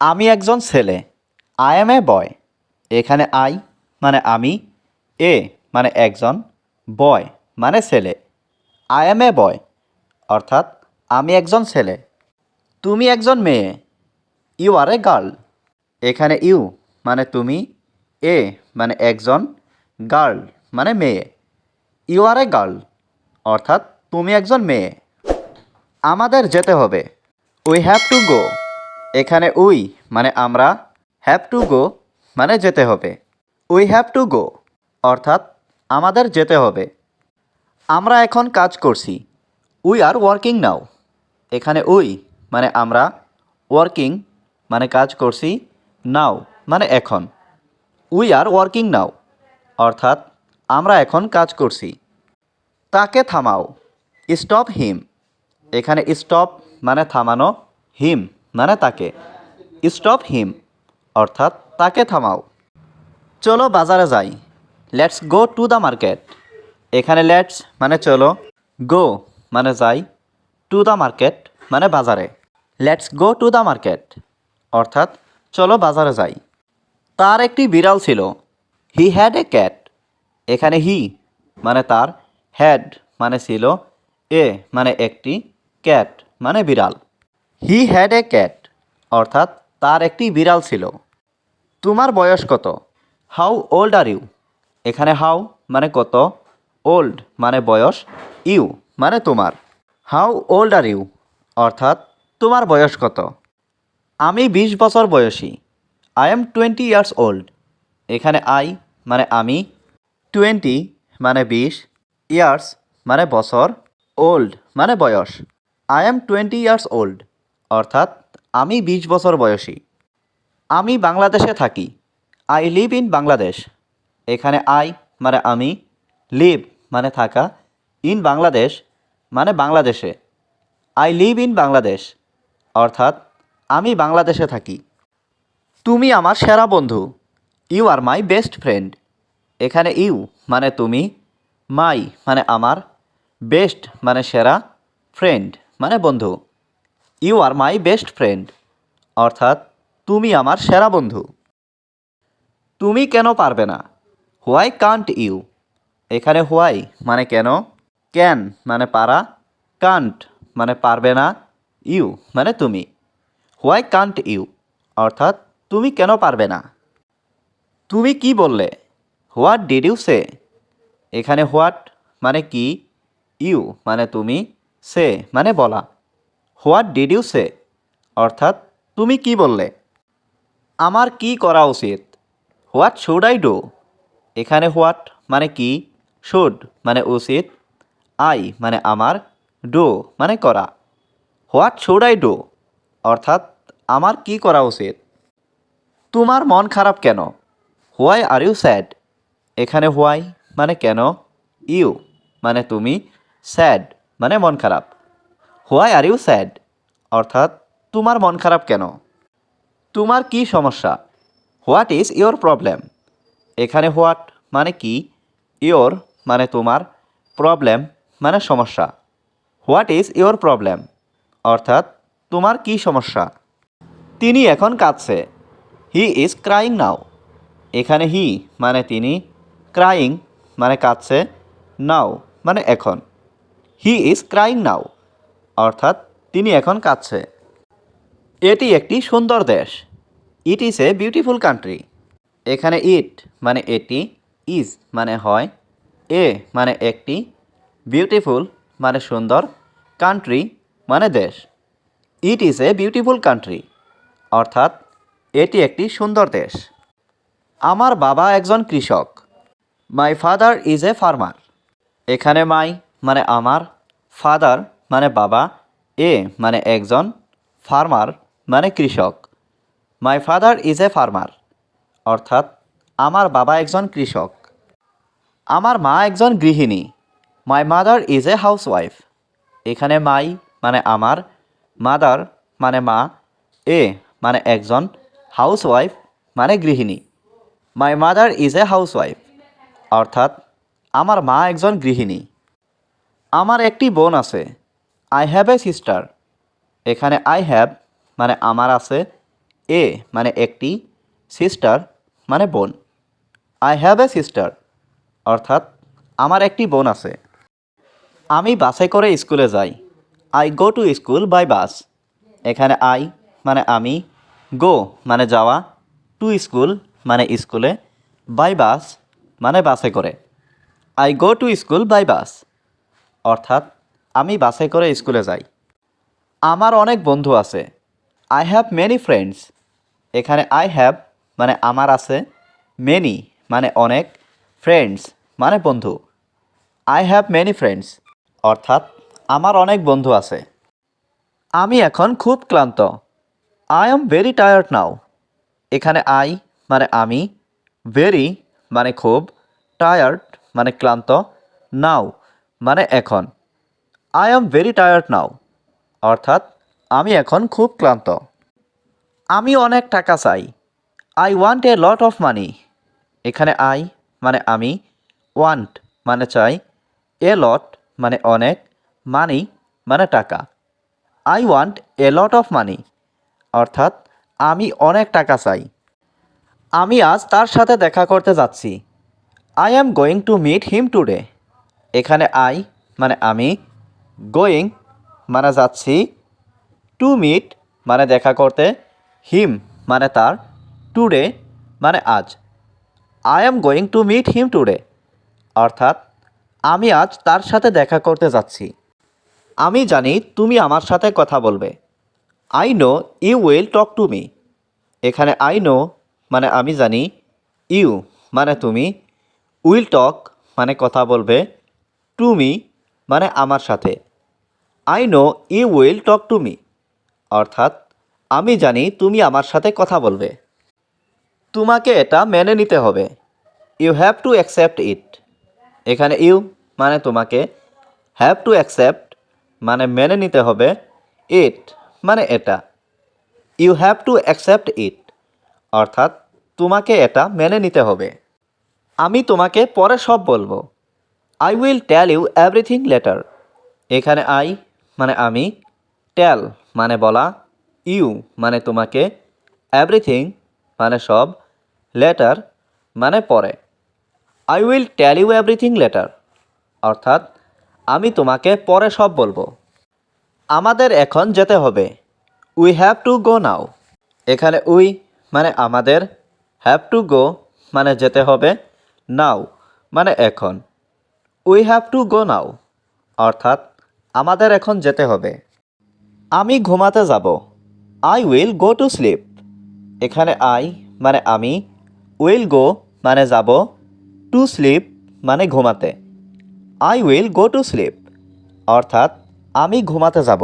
আমি একজন ছেলে। আই এম এ বয় এখানে আই মানে আমি। এ মানে একজন বয় মানে ছেলে। আই এম এ বয় অর্থাৎ আমি একজন ছেলে। তুমি একজন মেয়ে। ইউ আর এ গার্ল এখানে ইউ মানে তুমি। এ মানে একজন গার্ল মানে মেয়ে। ইউ আর এ গার্ল অর্থাৎ তুমি একজন মেয়ে। আমাদের যেতে হবে। উই হ্যাভ টু গো এখানে উই মানে আমরা হ্যাভ টু গো মানে যেতে হবে। উই হ্যাভ টু গো অর্থাৎ আমাদের যেতে হবে। আমরা এখন কাজ করছি। উই আর ওয়ার্কিং নাও এখানে উই মানে আমরা ওয়ার্কিং মানে কাজ করছি নাও মানে এখন। উই আর ওয়ার্কিং নাও অর্থাৎ আমরা এখন কাজ করছি। তাকে থামাও। স্টপ হিম এখানে স্টপ মানে থামানো হিম মানে তাকে। স্টপ হিম অর্থাৎ তাকে থামাও। চলো বাজারে যাই। Let's go to the market এখানে লেটস মানে চলো গো মানে যাই টু দ্য মার্কেট মানে বাজারে। Let's go to the market অর্থাৎ চলো বাজারে যাই। তার একটি বিড়াল ছিল। হি হ্যাড এ ক্যাট এখানে হি মানে তার হ্যাড মানে ছিল, এ মানে একটি ক্যাট মানে বিড়াল। হি হ্যাড এ ক্যাট অর্থাৎ তার একটি বিড়াল ছিল। তোমার বয়স কত? হাউ ওল্ড আর ইউ এখানে হাউ মানে কত? ওল্ড মানে বয়স। ইউ মানে তোমার। হাউ ওল্ড আর ইউ অর্থাৎ তোমার বয়স কত? আমি বিশ বছর বয়সী। I am twenty years old এখানে আই মানে আমি। টোয়েন্টি মানে বিশ। ইয়ার্স মানে বছর। ওল্ড মানে বয়স। I am twenty years old অর্থাৎ আমি বিশ বছর বয়সী। আমি বাংলাদেশে থাকি। আই লিভ ইন বাংলাদেশ এখানে আই মানে আমি লিভ মানে থাকা। ইন বাংলাদেশ মানে বাংলাদেশে। আই লিভ ইন বাংলাদেশ অর্থাৎ আমি বাংলাদেশে থাকি। তুমি আমার সেরা বন্ধু। You are my best friend এখানে ইউ মানে তুমি মাই মানে আমার বেস্ট মানে সেরা ফ্রেন্ড মানে বন্ধু। You are my best friend. অর্থাৎ, তুমি আমার সেরা বন্ধু। তুমি কেন পারবে না? Why can't you? এখানে হোয়াই মানে কেন? ক্যান মানে পারা। কান্ট মানে পারবে না। ইউ মানে তুমি। Why can't you? অর্থাৎ, তুমি কেন পারবে না? তুমি কি বললে? What did you say? এখানে হোয়াট মানে কি? ইউ মানে তুমি। সে মানে বলা। What did you say? অর্থাৎ, তুমি কি বললে? আমার কি করা উচিত? What should I do? এখানে হোয়াট মানে কি? শুড মানে উচিত। আই মানে আমার। ডু মানে করা। What should I do? অর্থাৎ, আমার কি করা উচিত? তোমার মন খারাপ কেন? Why are you sad? এখানে হোয়াই মানে কেন? ইউ মানে তুমি। স্যাড মানে মন খারাপ। Why are you sad? অর্থাৎ, তোমার মন খারাপ কেন? তোমার কি সমস্যা? What is your problem? এখানে হোয়াট মানে কি? ইয়োর মানে তোমার, প্রবলেম মানে সমস্যা। What is your problem? অর্থাৎ, তোমার কি সমস্যা? তিনি এখন কাঁদছে। He is crying now. এখানে হি মানে তিনি, ক্রাইং মানে কাঁদছে। নাও মানে এখন। He is crying now. অর্থাৎ তিনি এখন কাঁদছে। এটি একটি সুন্দর দেশ। It is a beautiful country এখানে ইট মানে এটি ইজ মানে হয় এ মানে একটি বিউটিফুল মানে সুন্দর কান্ট্রি মানে দেশ। It is a beautiful country অর্থাৎ এটি একটি সুন্দর দেশ। আমার বাবা একজন কৃষক। My father is a farmer এখানে মাই মানে আমার ফাদার মানে বাবা, এ মানে একজন ফার্মার মানে কৃষক। My father is a farmer অর্থাৎ আমার বাবা একজন কৃষক। আমার মা একজন গৃহিণী। My mother is a housewife এখানে মাই মানে আমার মাদার মানে মা, এ মানে একজন হাউসওয়াইফ মানে গৃহিণী। My mother is a housewife অর্থাৎ আমার মা একজন গৃহিণী। আমার একটি বোন আছে। আই হ্যাভ এ সিস্টার এখানে আই হ্যাভ মানে আমার আছে এ মানে একটি সিস্টার মানে বোন। আই হ্যাভ এ সিস্টার অর্থাৎ আমার একটি বোন আছে। আমি বাসে করে স্কুলে যাই। I go to school by bus এখানে আই মানে আমি গো মানে যাওয়া টু স্কুল মানে স্কুলে বাই বাস মানে বাসে করে। I go to school by bus অর্থাৎ আমি বাসে করে স্কুলে যাই। আমার অনেক বন্ধু আছে। আই হ্যাভ মেনি ফ্রেন্ডস এখানে আই হ্যাভ মানে আমার আছে। মেনি মানে অনেক। ফ্রেন্ডস মানে বন্ধু। আই হ্যাভ মেনি ফ্রেন্ডস অর্থাৎ আমার অনেক বন্ধু আছে। আমি এখন খুব ক্লান্ত। I am very tired now এখানে আই মানে আমি। ভেরি মানে খুব। টায়ার্ড মানে ক্লান্ত। নাও মানে এখন। I am very tired now অর্থাৎ, আমি এখন খুব ক্লান্ত। আমি অনেক টাকা চাই। I want a lot of money এখানে আই মানে আমি ওয়ান্ট মানে চাই। এ লট মানে অনেক মানি মানে টাকা। I want a lot of money অর্থাৎ, আমি অনেক টাকা চাই। আমি আজ তার সাথে দেখা করতে যাচ্ছি। I am going to meet him today এখানে আই মানে আমি গোয়িং মানে যাচ্ছি টু মিট মানে দেখা করতে হিম মানে তার টুডে মানে আজ। I am going to meet him today অর্থাৎ, আমি আজ তার সাথে দেখা করতে যাচ্ছি। আমি জানি তুমি আমার সাথে কথা বলবে। I know you will talk to me এখানে আই নো মানে আমি জানি ইউ মানে তুমি উইল টক মানে কথা বলবে টু মি মানে আমার সাথে। I know you will talk to me অর্থাৎ, আমি জানি তুমি আমার সাথে কথা বলবে। তোমাকে এটা মেনে নিতে হবে। You have to accept it এখানে ইউ মানে তোমাকে। হ্যাভ টু অ্যাকসেপ্ট মানে মেনে নিতে হবে। ইট মানে এটা। You have to accept it অর্থাৎ, তোমাকে এটা মেনে নিতে হবে। আমি তোমাকে পরে সব বলব। I will tell you everything later এখানে আই মানে আমি টেল মানে বলা ইউ মানে তোমাকে এভরিথিং মানে সব লেটার মানে পরে। I will tell you everything later অর্থাৎ, আমি তোমাকে পরে সব বলব। আমাদের এখন যেতে হবে। We have to go now এখানে উই মানে আমাদের হ্যাভ টু গো মানে যেতে হবে নাও মানে এখন। We have to go now অর্থাৎ আমাদের এখন যেতে হবে। আমি ঘুমাতে যাব। I will go to sleep এখানে আই মানে আমি উইল গো মানে যাব টু স্লিপ মানে ঘুমাতে। I will go to sleep অর্থাৎ আমি ঘুমাতে যাব।